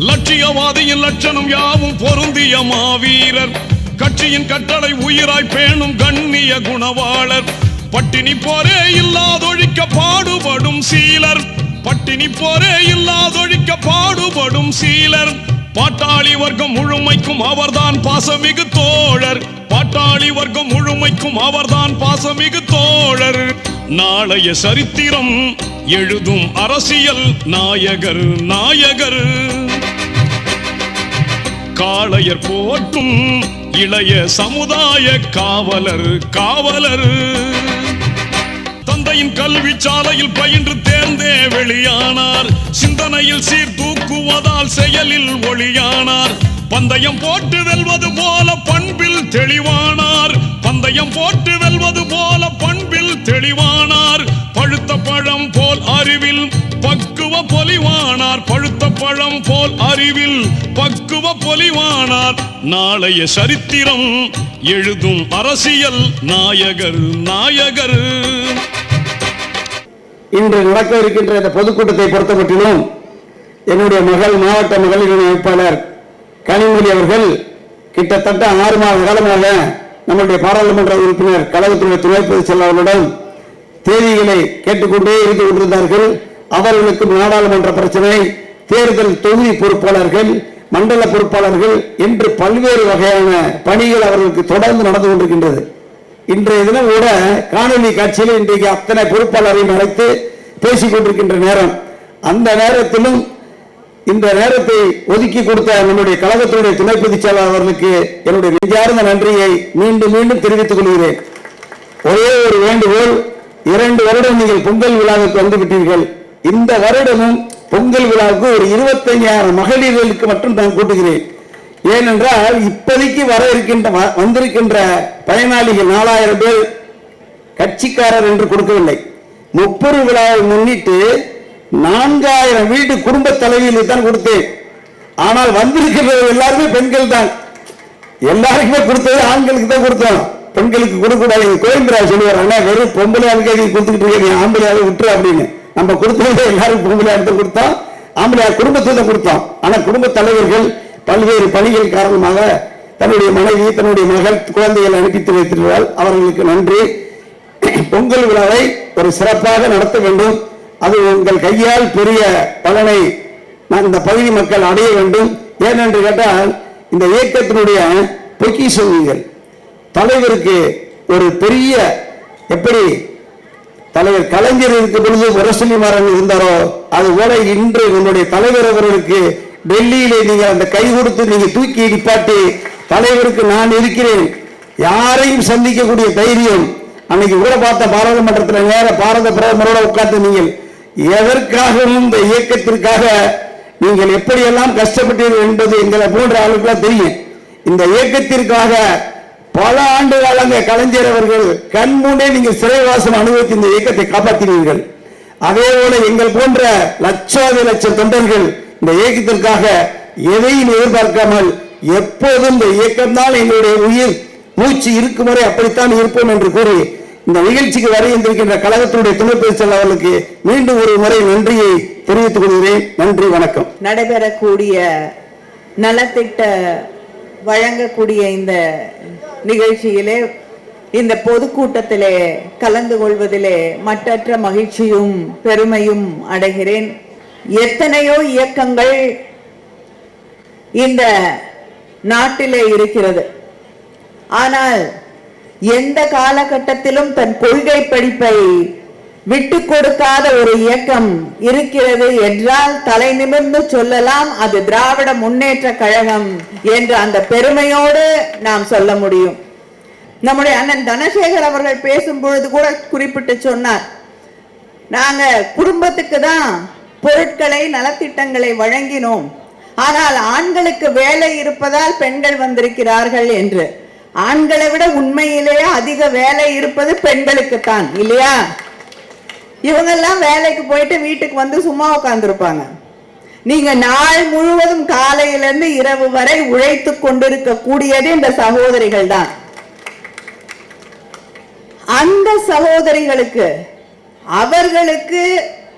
லட்சியவாதியின் லட்சணம் யாவும் பொருந்திய மாவீரர். கட்சியின் கட்டளை உயிராய் பேணும் கண்ணிய குணவாளர். பட்டினி போரே இல்லாதொழிக்க பாடுபடும் சீலர். பட்டினி போரே இல்லாதொழிக்க பாடுபடும் சீலர். பாட்டாளி வர்க்கம் முழுமைக்கும் அவர்தான் பாசமிகு தோழர். பாட்டாளி வர்க்கம் முழுமைக்கும் அவர்தான் பாசமிகு தோழர். நாளைய சரித்திரம் எழுதும் அரசியல் நாயகர் நாயகர். காளையர் போற்றும் இளைய சமுதாய காவலர் காவலர். தந்தையின் கல்வி சாலையில் பயின்று தேர்ந்தே வெளியானார். சிந்தனையில் சீர்தூக்குவதால் செயலில் ஒளியானார். பந்தயம் போட்டு வெல்வது போல பண்பில் தெளிவானார். பந்தயம் போட்டு வெல்வது போல பண்பில் தெளிவானார் பழுத்த பழம் போல் அறிவில். பக்குவ பொலிவானார் பழுத்த பழம் போல் அறிவில். பக்குவ பொலிவானார் நாளைய சரித்திரம் எழுதும் அரசியல் நாயகர் நாயகர். இன்று நடக்க இருக்கின்ற இந்த பொதுக்கூட்டத்தை பொறுத்தமட்டிலும் என்னுடைய மகள் மாவட்ட மகளிர் அமைப்பாளர் கனிமொழி அவர்கள் கிட்டத்தட்ட ஆறு மாத காலமாக நம்முடைய பாராளுமன்ற உறுப்பினர் கழகத்தினுடைய துணை பொதுச் செயலாளருடன் தேதிகளை கேட்டுக்கொண்டே இருந்து கொண்டிருந்தார்கள். அவர்களுக்கு நாடாளுமன்ற பிரச்சனை தேர்தல் தொகுதி பொறுப்பாளர்கள் மண்டல பொறுப்பாளர்கள் என்று பல்வேறு வகையான பணிகள் அவர்களுக்கு தொடர்ந்து நடந்து கொண்டிருக்கின்றது. இன்றைய தினம் கூட காணொலி காட்சியில் இன்றைக்கு அத்தனை பொறுப்பாளரையும் அழைத்து பேசிக் கொண்டிருக்கின்ற நேரம். அந்த நேரத்திலும் இந்த நேரத்தை ஒதுக்கி கொடுத்த நம்முடைய கழகத்தினுடைய துணை பொதுச் செயலாளர் அவர்களுக்கு என்னுடைய நெஞ்சார்ந்த நன்றியை மீண்டும் மீண்டும் தெரிவித்துக் கொள்கிறேன். ஒரே ஒரு வேண்டுகோள் இரண்டு வருடம் நீங்கள் பொங்கல் விழாவுக்கு வந்து விட்டீர்கள். இந்த வருடமும் பொங்கல் விழாவுக்கு ஒரு இருபத்தையாயிரம் மகளிர்களுக்கு மட்டும் நான் கூட்டுகிறேன். ஏனென்றால் இப்போதைக்கு வர இருக்கின்ற வந்திருக்கின்ற பயனாளிகள் நாலாயிரம் பேர் கட்சிக்காரர் என்று கொடுக்கவில்லை. முப்பது விழாவை முன்னிட்டு நான்காயிரம் வீட்டு குடும்ப தலைவியில் தான் கொடுத்தேன். ஆனால் வந்திருக்கிற எல்லாருமே பெண்கள் தான். எல்லாருக்குமே கொடுத்தது ஆண்களுக்கு தான் கொடுத்தோம். பெண்களுக்கு கொடுக்கூடாது கோயம்புராஜ் சொல்லுவார் அண்ணா வெறும் பொம்பளை ஆளுக்கு கொடுத்துக்கிட்டு இருக்கீங்க? நீ ஆம்பளையாவே விட்டுரு அப்படின்னு. நம்ம கொடுத்தது எல்லாரும் பொம்பளை ஆளுக்கு கொடுத்தோம். ஆம்பளை குடும்பத்தை தான் கொடுத்தோம். ஆனா குடும்ப தலைவர்கள் பல்வேறு பணிகள் காரணமாக தன்னுடைய மனைவி தன்னுடைய மகள் குழந்தைகளை அனுப்பித்து வைத்திருந்தால் அவர்களுக்கு நன்றி. பொங்கல் விழாவை ஒரு சிறப்பாக நடத்த வேண்டும். அது உங்கள் கையால் பெரிய பலனை நான் இந்த பகுதி மக்கள் அடைய வேண்டும். ஏனென்று கேட்டால் இந்த இயக்கத்தினுடைய பொக்கிஷங்கள் தலைவருக்கு ஒரு பெரிய எப்படி தலைவர் கலைஞர் இருக்க பொழுது முரசொலி மாறன் இருந்தாரோ அது போல இன்று உங்களுடைய தலைவர் அவர்களுக்கு டெல்லியிலே நீங்கள் அந்த கை கொடுத்து நீங்க தூக்கி நிப்பாட்டி தலைவருக்கு நான் இருக்கிறேன் யாரையும் சந்திக்கக்கூடிய தைரியம் அன்னைக்கு கூட பார்த்த பாராளுமன்றத்தில் நேர பாரத பிரதமரோட உட்கார்ந்து நீங்கள் எதற்காகவும் இந்த இயக்கத்திற்காக நீங்கள் எப்படியெல்லாம் கஷ்டப்பட்டீர்கள் என்பது எங்களை போன்ற ஆளுக்கெல்லாம் தெரியும். இந்த இயக்கத்திற்காக பல ஆண்டு காலங்க கலைஞர் அவர்கள் கண்முன்னே நீங்கள் சிறைவாசம் அனுபவித்து இந்த இயக்கத்தை காப்பாற்றினீர்கள். அதே போல எங்கள் போன்ற லட்சாதி லட்சம் தொண்டர்கள் இந்த இயக்கத்திற்காக எதையும் எதிர்பார்க்காமல் எப்போதும் இந்த இயக்கம்தான் எங்களுடைய உயிர் மூச்சு இருக்கும் வரை அப்படித்தான் இருப்போம் என்று கூறி இந்த நிகழ்ச்சிக்கு வர இருந்திருக்கின்ற கழகத்தினுடைய துணை பேச்சாளர் அவர்களுக்கு மீண்டும் ஒரு முறை நன்றியை தெரிவித்துக் கொள்கிறேன். நன்றி வணக்கம். நடைபெறக்கூடிய நலத்திட்ட வழங்கக்கூடிய இந்த நிகழ்ச்சியிலே இந்த பொதுக்கூட்டத்திலே கலந்து கொள்வதிலே மற்றற்ற மகிழ்ச்சியும் பெருமையும் அடைகிறேன். எத்தனையோ இயக்கங்கள் இந்த நாட்டிலே இருக்கிறது. ஆனால் எந்த காலகட்டத்திலும் தன் கொள்கை படிப்பை விட்டு கொடுக்காத ஒரு இயக்கம் இருக்கிறது என்றால் தலை நிமிர்ந்து சொல்லலாம் அது திராவிட முன்னேற்ற கழகம் என்று அந்த பெருமையோடு நாம் சொல்ல முடியும். நம்முடைய அண்ணன் தனசேகர் அவர்கள் பேசும் பொழுது கூட குறிப்பிட்டு சொன்னார் நாங்க குடும்பத்துக்கு தான் பொருட்களை நலத்திட்டங்களை வழங்கினோம். ஆனால் ஆண்களுக்கு வேலை இருப்பதால் பெண்கள் வந்திருக்கிறார்கள் என்று. ஆண்களை விட உண்மையிலேயே அதிக வேலை இருப்பது பெண்களுக்குத்தான் இல்லையா? இவங்கெல்லாம் வேலைக்கு போயிட்டு வீட்டுக்கு வந்து சும்மா உட்காந்துருப்பாங்க நீங்க நாள் முழுவதும் காலையிலிருந்து இரவு வரை உழைத்து கொண்டிருக்க கூடியது இந்த சகோதரிகள் தான். அந்த சகோதரிகளுக்கு அவர்களுக்கு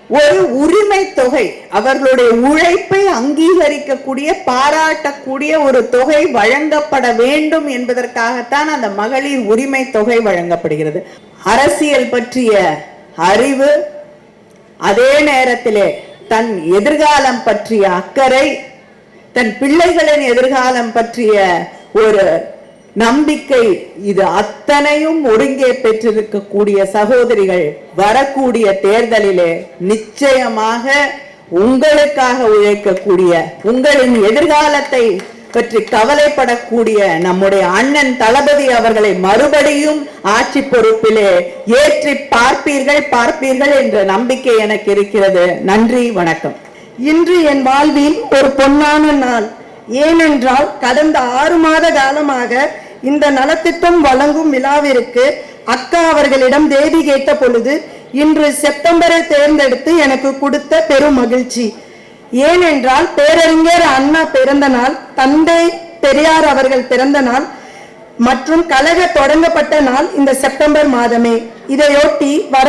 ஒரு உரிமை தொகை அவர்களுடைய உழைப்பை அங்கீகரிக்கக்கூடிய பாராட்டக்கூடிய ஒரு தொகை வழங்கப்பட வேண்டும் என்பதற்காகத்தான் அந்த மகளிர் உரிமை தொகை வழங்கப்படுகிறது. அரசியல் பற்றிய அறிவு அதே நேரத்திலே தன் எதிர்காலம் பற்றிய அக்கறை தன் பிள்ளைகளின் எதிர்காலம் பற்றிய ஒரு நம்பிக்கை இது அத்தனையும் ஒருங்கே பெற்றிருக்கக்கூடிய சகோதரிகள் வரக்கூடிய தேர்தலிலே நிச்சயமாக உங்களுக்காக உழைக்கக்கூடிய உங்களின் எதிர்காலத்தை பற்றி கவலைப்படக்கூடிய நம்முடைய அண்ணன் தளபதி அவர்களை மறுபடியும் ஆட்சி பொறுப்பிலே ஏற்றி பார்ப்பீர்கள் பார்ப்பீர்கள் என்ற நம்பிக்கை எனக்கு இருக்கிறது. நன்றி வணக்கம். இன்று என் வாழ்வில் ஒரு பொன்னான நாள். ஏனென்றால் கடந்த ஆறு மாத காலமாக இந்த நலத்திட்டம் வழங்கும் விழாவிற்கு அக்கா அவர்களிடம் தேதி கேட்ட பொழுது இன்று செப்டம்பரை தேர்ந்தெடுத்து எனக்கு கொடுத்த பெரும் மகிழ்ச்சி. ஏனென்றால் பேரறிஞர் அண்ணா பிறந்த நாள் தந்தை பெரியார் அவர்கள் பிறந்த நாள் மற்றும் கழக தொடங்கப்பட்ட நாள் இந்த செப்டம்பர் மாதமே. இதையொட்டி வர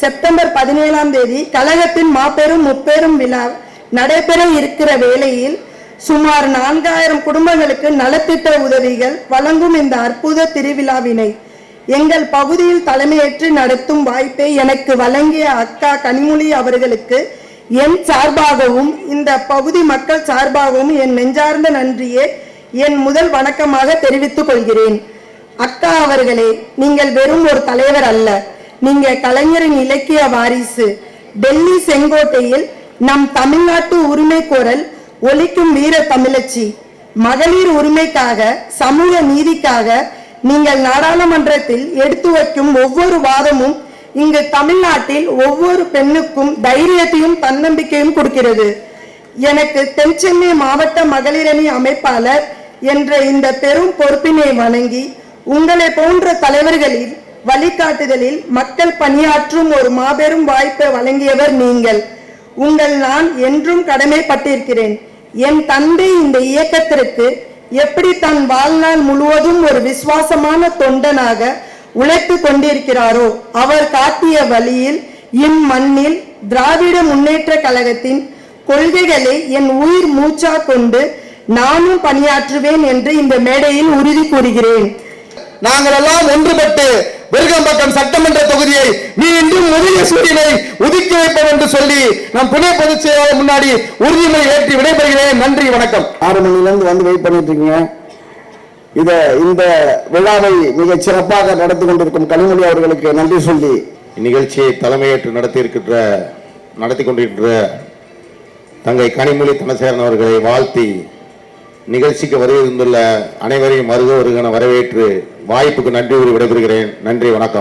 செப்டம்பர் பதினேழாம் தேதி கழகத்தின் மாபெரும் முப்பெரும் விழா நடைபெற இருக்கிற வேளையில் சுமார் நான்காயிரம் குடும்பங்களுக்கு நலத்திட்ட உதவிகள் வழங்கும் இந்த அற்புத திருவிழாவினை எங்கள் பகுதியில் தலைமையேற்று நடத்தும் வாய்ப்பை எனக்கு வழங்கிய அக்கா கனிமொழி அவர்களுக்கு என் சார்பாகவும் இந்த பகுதி மக்கள் சார்பாகவும் என் நெஞ்சார்ந்த நன்றியை என் முதல் வணக்கமாக தெரிவித்துக் கொள்கிறேன். அக்கா அவர்களே நீங்கள் வெறும் ஒரு தலைவர் அல்ல. நீங்க கலைஞரின் இலக்கிய வாரிசு. டெல்லி செங்கோட்டையில் நம் தமிழ்நாட்டு உரிமை கோரல் ஒலிக்கும் வீர தமிழச்சி. மகளிர் உரிமைக்காக சமூக நீதிக்காக நீங்கள் நாடாளுமன்றத்தில் எடுத்து வைக்கும் ஒவ்வொரு வாதமும் இங்கு தமிழ்நாட்டில் ஒவ்வொரு பெண்ணுக்கும் தைரியத்தையும் தன்னம்பிக்கையும் கொடுக்கிறது. எனக்கு தென்சென்னை மாவட்ட மகளிரணி அமைப்பாளர் என்ற இந்த பெரும் பொறுப்பினை வணங்கி உங்களை போன்ற தலைவர்களின் வழிகாட்டுதலில் மக்கள் பணியாற்றும் ஒரு மாபெரும் வாய்ப்பை வழங்கியவர் நீங்கள். உங்கள் நான் என்றும் கடமைப்பட்டிருக்கிறேன். என் தந்தை இந்த இயக்கத்திற்கு எப்படி தன் வாழ்நாள் முழுவதும் ஒரு விசுவாசமான தொண்டனாக உழைத்து கொண்டிருக்கிறாரோ அவர் காட்டிய வழியில் இம்மண்ணில் திராவிட முன்னேற்ற கழகத்தின் கொள்கைகளை என் உயிர் மூச்சா கொண்டு நானும் பணியாற்றுவேன் என்று இந்த மேடையில் உறுதி கூறுகிறேன். நாங்கள் எல்லாம் ஒன்றுபட்டு விருகம்பக்கம் சட்டமன்ற தொகுதியை மீண்டும் உதய சூரியனை ஒதுக்கி வைப்போம் என்று சொல்லி நம் துணை பொதுச் செயலாளர் முன்னாடி உறுதிமொழி ஏற்றி விடைபெறுகிறேன். நன்றி வணக்கம். ஆறு மணில இருந்து வந்து வெயிட் பண்ணிட்டு இருக்கீங்க. இத இந்த விழாவை மிக சிறப்பாக நடத்தி கொண்டிருக்கும் கனிமொழி அவர்களுக்கு நன்றி சொல்லி இந்நிகழ்ச்சியை தலைமையேற்று நடத்தியிருக்கின்ற நடத்தி கொண்டிருக்கின்ற தங்கை கனிமொழி தனசேரன் அவர்களை வாழ்த்தி நிகழ்ச்சிக்கு வருகை தந்துள்ள அனைவரையும் வருக வருகன வரவேற்று வாய்ப்புக்கு நன்றி கூறி விடைபெறுகிறேன். நன்றி வணக்கம்.